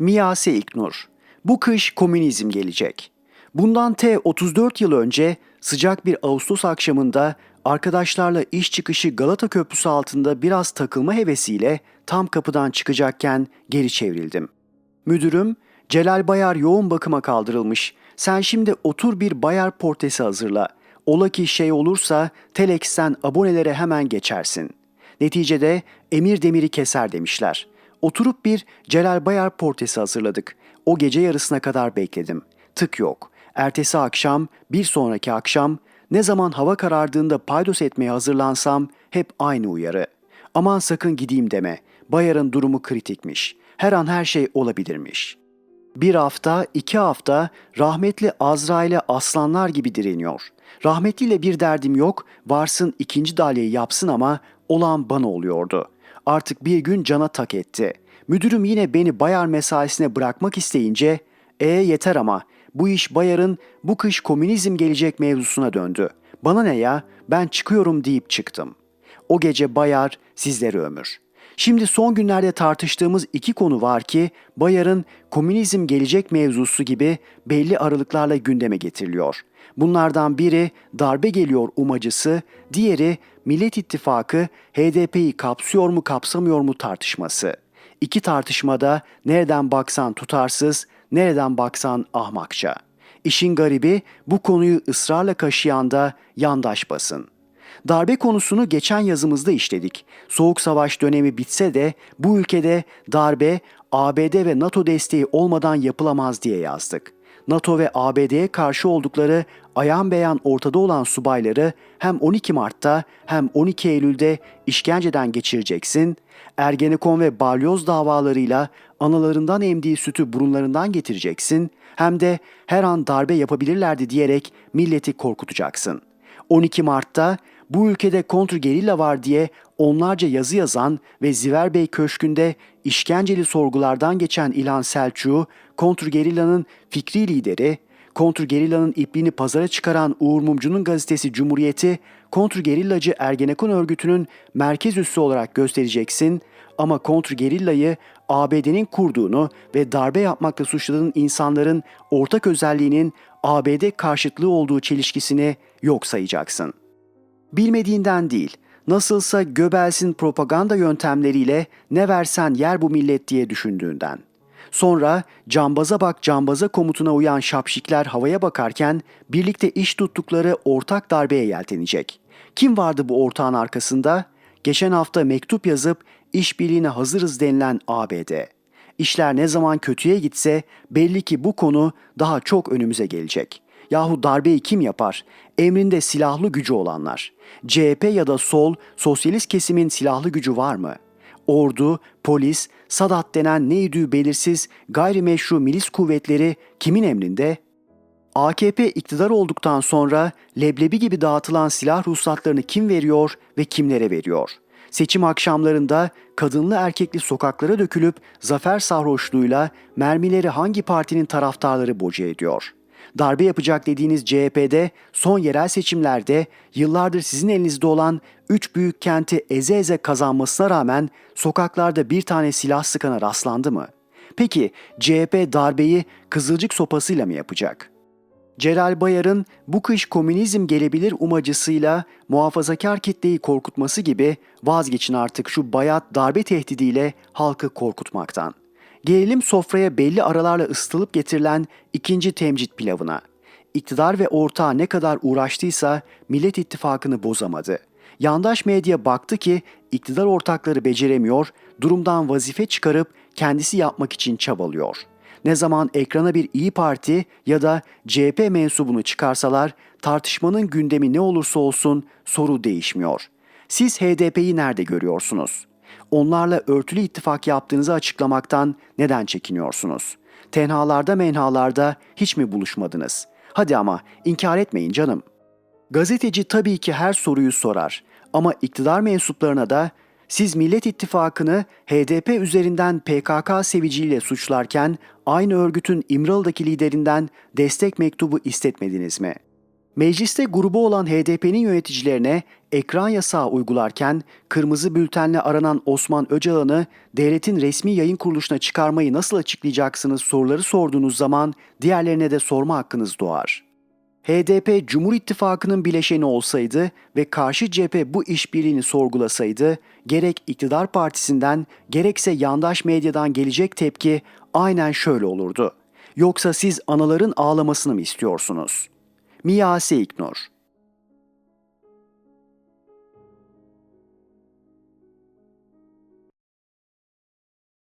Miyase İknur. Bu kış komünizm gelecek. Bundan T 34 yıl önce sıcak bir Ağustos akşamında arkadaşlarla iş çıkışı Galata Köprüsü altında biraz takılma hevesiyle tam kapıdan çıkacakken geri çevrildim. Müdürüm, Celal Bayar yoğun bakıma kaldırılmış. Sen şimdi otur bir Bayar portresi hazırla. Ola ki şey olursa Telex'ten abonelere hemen geçersin. Neticede Emir Demir'i keser demişler. Oturup bir Celal Bayar portresi hazırladık. O gece yarısına kadar bekledim. Tık yok. Ertesi akşam, bir sonraki akşam, ne zaman hava karardığında paydos etmeye hazırlansam hep aynı uyarı. Aman sakın gideyim deme. Bayar'ın durumu kritikmiş. Her an her şey olabilirmiş. Bir hafta, iki hafta rahmetli Azrail'e aslanlar gibi direniyor. Rahmetliyle bir derdim yok, varsın ikinci dalyeyi yapsın ama olan bana oluyordu. Artık bir gün cana tak etti. Müdürüm yine beni Bayar mesaisine bırakmak isteyince, e yeter ama bu iş Bayar'ın bu kış komünizm gelecek mevzusuna döndü. Bana ne ya, ben çıkıyorum deyip çıktım. O gece Bayar sizlere ömür. Şimdi son günlerde tartıştığımız iki konu var ki Bayar'ın komünizm gelecek mevzusu gibi belli aralıklarla gündeme getiriliyor. Bunlardan biri darbe geliyor umacısı, diğeri Millet İttifakı HDP'yi kapsıyor mu kapsamıyor mu tartışması. İki tartışmada nereden baksan tutarsız, nereden baksan ahmakça. İşin garibi bu konuyu ısrarla kaşıyan da yandaş basın. Darbe konusunu geçen yazımızda işledik. Soğuk savaş dönemi bitse de bu ülkede darbe ABD ve NATO desteği olmadan yapılamaz diye yazdık. NATO ve ABD'ye karşı oldukları ayan beyan ortada olan subayları hem 12 Mart'ta hem 12 Eylül'de işkenceden geçireceksin, Ergenekon ve balyoz davalarıyla analarından emdiği sütü burunlarından getireceksin, hem de her an darbe yapabilirlerdi diyerek milleti korkutacaksın. 12 Mart'ta bu ülkede kontrgerilla var diye onlarca yazı yazan ve Ziver Bey Köşkü'nde işkenceli sorgulardan geçen İlhan Selçuk'u kontrgerillanın fikri lideri, kontrgerilla'nın ipliğini pazara çıkaran Uğur Mumcu'nun gazetesi Cumhuriyeti, kontrgerillacı Ergenekon örgütünün merkez üssü olarak göstereceksin ama kontrgerillayı ABD'nin kurduğunu ve darbe yapmakla suçladığın insanların ortak özelliğinin ABD karşıtlığı olduğu çelişkisini yok sayacaksın. Bilmediğinden değil, nasılsa Göbels'in propaganda yöntemleriyle ne versen yer bu millet diye düşündüğünden. Sonra cambaza bak cambaza komutuna uyan şapşikler havaya bakarken birlikte iş tuttukları ortak darbeye yeltenecek. Kim vardı bu ortağın arkasında? Geçen hafta mektup yazıp işbirliğine hazırız denilen ABD. İşler ne zaman kötüye gitse belli ki bu konu daha çok önümüze gelecek. Yahu darbeyi kim yapar? Emrinde silahlı gücü olanlar. CHP ya da sol, sosyalist kesimin silahlı gücü var mı? Ordu, polis, Sadat denen neydi belirsiz gayrimeşru milis kuvvetleri kimin emrinde? AKP iktidar olduktan sonra leblebi gibi dağıtılan silah ruhsatlarını kim veriyor ve kimlere veriyor? Seçim akşamlarında kadınlı erkekli sokaklara dökülüp zafer sarhoşluğuyla mermileri hangi partinin taraftarları boca ediyor?'' Darbe yapacak dediğiniz CHP'de son yerel seçimlerde yıllardır sizin elinizde olan 3 büyük kenti eze eze kazanmasına rağmen sokaklarda bir tane silah sıkana rastlandı mı? Peki CHP darbeyi kızılcık sopasıyla mı yapacak? Celal Bayar'ın bu kış komünizm gelebilir umacısıyla muhafazakar kitleyi korkutması gibi vazgeçin artık şu bayat darbe tehdidiyle halkı korkutmaktan. Gelelim sofraya belli aralarla ısıtılıp getirilen ikinci temcit pilavına. İktidar ve ortağı ne kadar uğraştıysa Millet İttifakı'nı bozamadı. Yandaş medya baktı ki iktidar ortakları beceremiyor, durumdan vazife çıkarıp kendisi yapmak için çabalıyor. Ne zaman ekrana bir İyi Parti ya da CHP mensubunu çıkarsalar tartışmanın gündemi ne olursa olsun soru değişmiyor. Siz HDP'yi nerede görüyorsunuz? Onlarla örtülü ittifak yaptığınızı açıklamaktan neden çekiniyorsunuz? Tenhalarda menhalarda hiç mi buluşmadınız? Hadi ama inkar etmeyin canım. Gazeteci tabii ki her soruyu sorar ama iktidar mensuplarına da siz Millet İttifakı'nı HDP üzerinden PKK seviciyle suçlarken aynı örgütün İmralı'daki liderinden destek mektubu istetmediniz mi? Mecliste grubu olan HDP'nin yöneticilerine ekran yasağı uygularken kırmızı bültenle aranan Osman Öcalan'ı devletin resmi yayın kuruluşuna çıkarmayı nasıl açıklayacaksınız soruları sorduğunuz zaman diğerlerine de sorma hakkınız doğar. HDP Cumhur İttifakı'nın bileşeni olsaydı ve karşı cephe bu işbirliğini sorgulasaydı gerek iktidar partisinden gerekse yandaş medyadan gelecek tepki aynen şöyle olurdu. Yoksa siz anaların ağlamasını mı istiyorsunuz? Miyase İknur